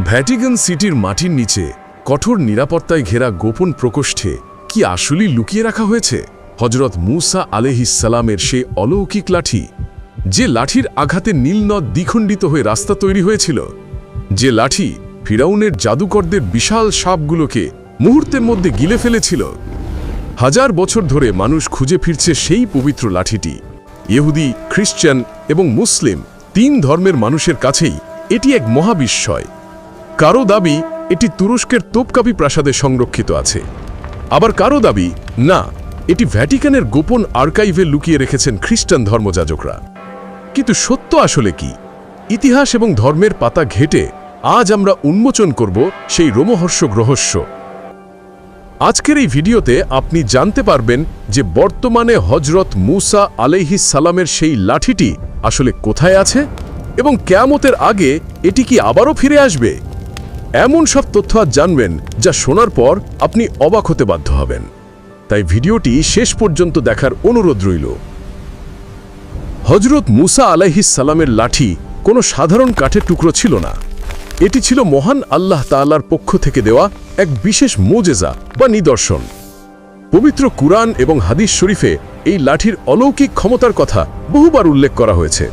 Vatican সিটির মাটির নিচে কঠোর নিরাপত্তায় ঘেরা গোপন প্রকোষ্ঠে কি আসলেই লুকিয়ে রাখা হয়েছে? হজরত মুসা আলেহিসালামের সেই অলৌকিক লাঠি, যে লাঠির আঘাতে নীলনদ দ্বিখণ্ডিত হয়ে রাস্তা তৈরি হয়েছিল, যে লাঠি ফিরাউনের জাদুকরদের বিশাল সাপগুলোকে মুহূর্তের মধ্যে গিলে ফেলেছিল। হাজার বছর ধরে মানুষ খুঁজে ফিরছে সেই পবিত্র লাঠিটি। ইহুদি খ্রিস্টান এবং মুসলিম তিন ধর্মের মানুষের কাছেই এটি এক মহাবিস্ময়। কারও দাবি এটি তুরস্কের তোপকাপি প্রাসাদে সংরক্ষিত আছে। আবার কারও দাবি, না, এটি ভ্যাটিকানের গোপন আর্কাইভে লুকিয়ে রেখেছেন খ্রিস্টান ধর্মযাজকরা। কিন্তু সত্য আসলে কি? ইতিহাস এবং ধর্মের পাতা ঘেটে আজ আমরা উন্মোচন করব সেই রোমহর্ষক রহস্য আজকের এই ভিডিওতে আপনি জানতে পারবেন যে বর্তমানে হজরত মুসা আলাইহিস সালামের সেই লাঠিটি আসলে কোথায় আছে এবং কেয়ামতের আগে এটি কি আবারও ফিরে আসবে? এমন সব তথ্য আজ জানবেন যা শোনার পর আপনি অবাক হতে বাধ্য হবেন। তাই ভিডিওটি শেষ পর্যন্ত দেখার অনুরোধ রইল। হজরত মুসা সালামের লাঠি কোনো সাধারণ কাঠের টুকরো ছিল না। এটি ছিল মহান আল্লাহ তাআলার পক্ষ থেকে দেওয়া এক বিশেষ মোজেজা বা নিদর্শন। পবিত্র কুরআন এবং হাদিস শরীফে এই লাঠির অলৌকিক ক্ষমতার কথা বহুবার উল্লেখ করা হয়েছে।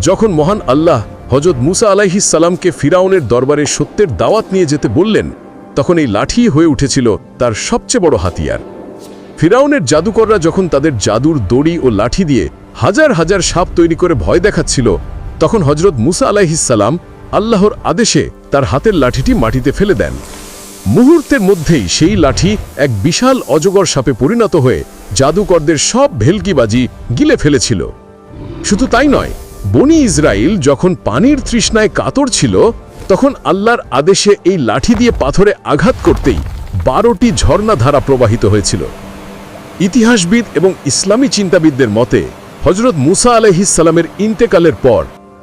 যখন মহান আল্লাহ হজরত মুসা আলাইহিস সালামকে ফিরাউনের দরবারে সত্যের দাওয়াত নিয়ে যেতে বললেন, তখন এই লাঠি হয়ে উঠেছিল তার সবচেয়ে বড় হাতিয়ার। ফিরাউনের জাদুকররা যখন তাদের জাদুর দড়ি ও লাঠি দিয়ে হাজার হাজার সাপ তৈরি করে ভয় দেখাচ্ছিল, তখন হজরত মুসা আলাইহিসাল্লাম আল্লাহর আদেশে তার হাতের লাঠিটি মাটিতে ফেলে দেন। মুহূর্তের মধ্যেই সেই লাঠি এক বিশাল অজগর সাপে পরিণত হয়ে জাদুকরদের সব ভেলকিবাজি গিলে ফেলেছিল। শুধু তাই নয় বনি ইসরায়েল যখন পানির তৃষ্ণায় কাতর ছিল, তখন আল্লাহর আদেশে এই লাঠি দিয়ে পাথরে আঘাত করতেই বারোটি ঝর্ণাধারা প্রবাহিত হয়েছিল। ইতিহাসবিদ এবং ইসলামী চিন্তাবিদদের মতে হজরত মুসা আলহিসাল্লামের ইন্তেকালের পর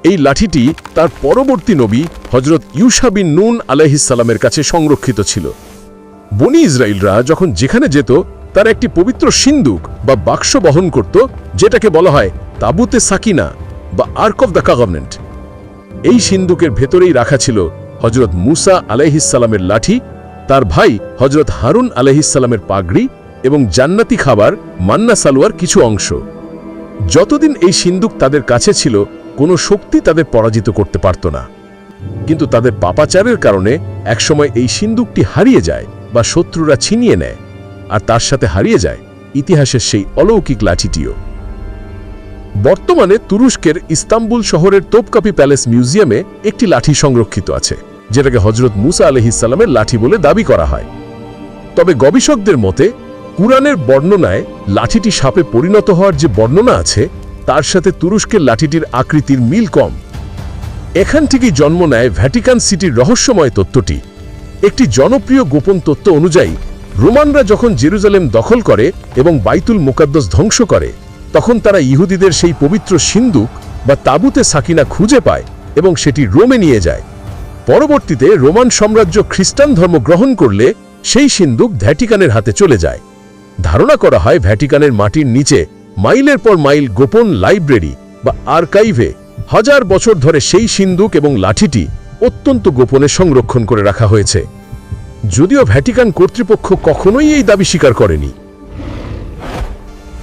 এই লাঠিটি তার পরবর্তী নবী হজরত ইউসা বিন নুন আলহিসাল্লামের কাছে সংরক্ষিত ছিল। বনি ইসরায়েলরা যখন যেখানে যেত, তার একটি পবিত্র সিন্দুক বা বাক্স বহন করত, যেটাকে বলা হয় তাবুতে সাকিনা। বা আর্ক অফ দ্য গভর্নমেন্ট এই সিন্দুকের ভেতরেই রাখা ছিল হজরত মুসা আলাইহিসাল্লামের লাঠি, তার ভাই হজরত হারুন আলাইহিসাল্লামের পাগড়ি এবং জান্নাতি খাবার, মান্না সালোয়ার কিছু অংশ। যতদিন এই সিন্দুক তাদের কাছে ছিল, কোনো শক্তি তাদের পরাজিত করতে পারত না। কিন্তু তাদের পাপাচারের কারণে একসময় এই সিন্দুকটি হারিয়ে যায় বা শত্রুরা ছিনিয়ে নেয়, আর তার সাথে হারিয়ে যায় ইতিহাসের সেই অলৌকিক লাঠিটিও। বর্তমানে তুরস্কের ইস্তাম্বুল শহরের তোপকাপি প্যালেস মিউজিয়ামে একটি লাঠি সংরক্ষিত আছে, যেটাকে হজরত মুসা আলহিসাল্লামের লাঠি বলে দাবি করা হয়। তবে গবেষকদের মতে, কুরআনের বর্ণনায় লাঠিটি সাপে পরিণত হওয়ার যে বর্ণনা আছে, তার সাথে তুরস্কের লাঠিটির আকৃতির মিল কম। এখান থেকেই জন্ম নেয় ভ্যাটিকান সিটির রহস্যময় তত্ত্বটি। একটি জনপ্রিয় গোপন তত্ত্ব অনুযায়ী, রোমানরা যখন জেরুজালেম দখল করে এবং বাইতুল মোকাদ্দস ধ্বংস করে তখন তারা ইহুদিদের সেই পবিত্র সিন্দুক বা তাবুতে সাকিনা খুঁজে পায় এবং সেটি রোমে নিয়ে যায়। পরবর্তীতে রোমান সাম্রাজ্য খ্রিস্টান ধর্ম গ্রহণ করলে সেই সিন্দুক ভ্যাটিকানের হাতে চলে যায়। ধারণা করা হয় ভ্যাটিকানের মাটির নিচে মাইলের পর মাইল গোপন লাইব্রেরি বা আর্কাইভে হাজার বছর ধরে সেই সিন্দুক এবং লাঠিটি অত্যন্ত গোপনে সংরক্ষণ করে রাখা হয়েছে। যদিও ভ্যাটিকান কর্তৃপক্ষ কখনোই এই দাবি স্বীকার করেনি।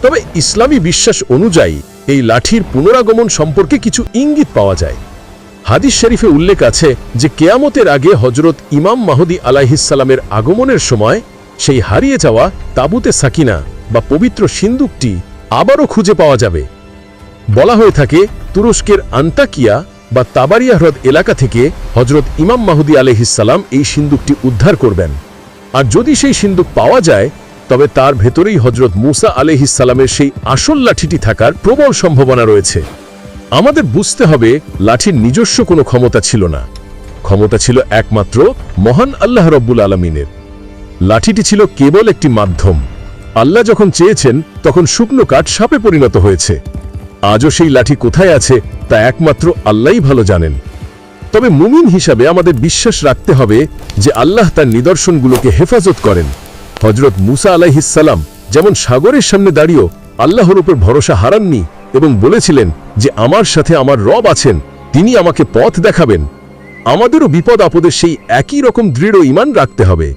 তবে ইসলামী বিশ্বাস অনুযায়ী এই লাঠির পুনরাগমন সম্পর্কে কিছু ইঙ্গিত পাওয়া যায়। হাদিস শরীফে উল্লেখ আছে যে কেয়ামতের আগে হজরত ইমাম মাহদি আলাইহিসালামের আগমনের সময় সেই হারিয়ে যাওয়া তাবুতে সাকিনা বা পবিত্র সিন্দুকটি আবারও খুঁজে পাওয়া যাবে। বলা হয়ে থাকে, তুরস্কের আন্তাকিয়া বা তাবারিয়া হ্রদ এলাকা থেকে হজরত ইমাম মাহুদি আলহিসাল্লাম এই সিন্দুকটি উদ্ধার করবেন। আর যদি সেই সিন্দুক পাওয়া যায় তবে তার ভেতরেই হজরত মুসা আলহিসাল্লামের সেই আসল লাঠিটি থাকার প্রবল সম্ভাবনা রয়েছে। আমাদের বুঝতে হবে লাঠির নিজস্ব কোনো ক্ষমতা ছিল না। ক্ষমতা ছিল একমাত্র মহান আল্লাহ রব্বুল আলমিনের। লাঠিটি ছিল কেবল একটি মাধ্যম। আল্লাহ যখন চেয়েছেন, তখন শুকনো কাঠ সাপে পরিণত হয়েছে। আজও সেই লাঠি কোথায় আছে, তা একমাত্র আল্লাহই ভালো জানেন। তবে মুমিন হিসাবে আমাদের বিশ্বাস রাখতে হবে যে আল্লাহ তার নিদর্শনগুলোকে হেফাজত করেন। হজরত মুসা আলাইহিসাল্লাম যেমন সাগরের সামনে দাঁড়িয়েও আল্লাহর উপর ভরসা হারাননি এবং বলেছিলেন যে, আমার সাথে আমার রব আছেন, তিনি আমাকে পথ দেখাবেন। আমাদেরও বিপদ আপদে সেই একই রকম দৃঢ় ইমান রাখতে হবে।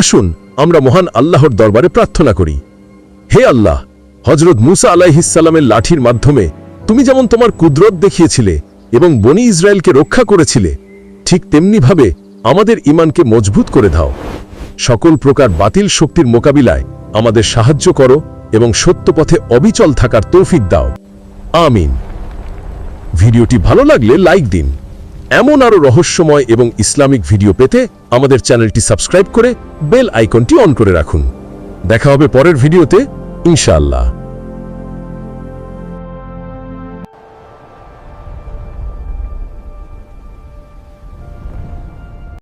আসুন, আমরা মহান আল্লাহর দরবারে প্রার্থনা করি। হে আল্লাহ হজরত মুসা আলাইহিসাল্লামের লাঠির মাধ্যমে তুমি যেমন তোমার কুদরত দেখিয়েছিলে এবং বনি ইসরায়েলকে রক্ষা করেছিলে, ঠিক তেমনিভাবে আমাদের ইমানকে মজবুত করে দাও। সকল প্রকার বাতিল শক্তির মোকাবিলায় আমাদের সাহায্য করো এবং সত্য পথে অবিচল থাকার তৌফিক দাও। আমিন। ভিডিওটি ভালো লাগলে লাইক দিন। এমন আরও রহস্যময় এবং ইসলামিক ভিডিও পেতে আমাদের চ্যানেলটি সাবস্ক্রাইব করে বেল আইকনটি অন করে রাখুন। দেখা হবে পরের ভিডিওতে, ইনশাআল্লাহ।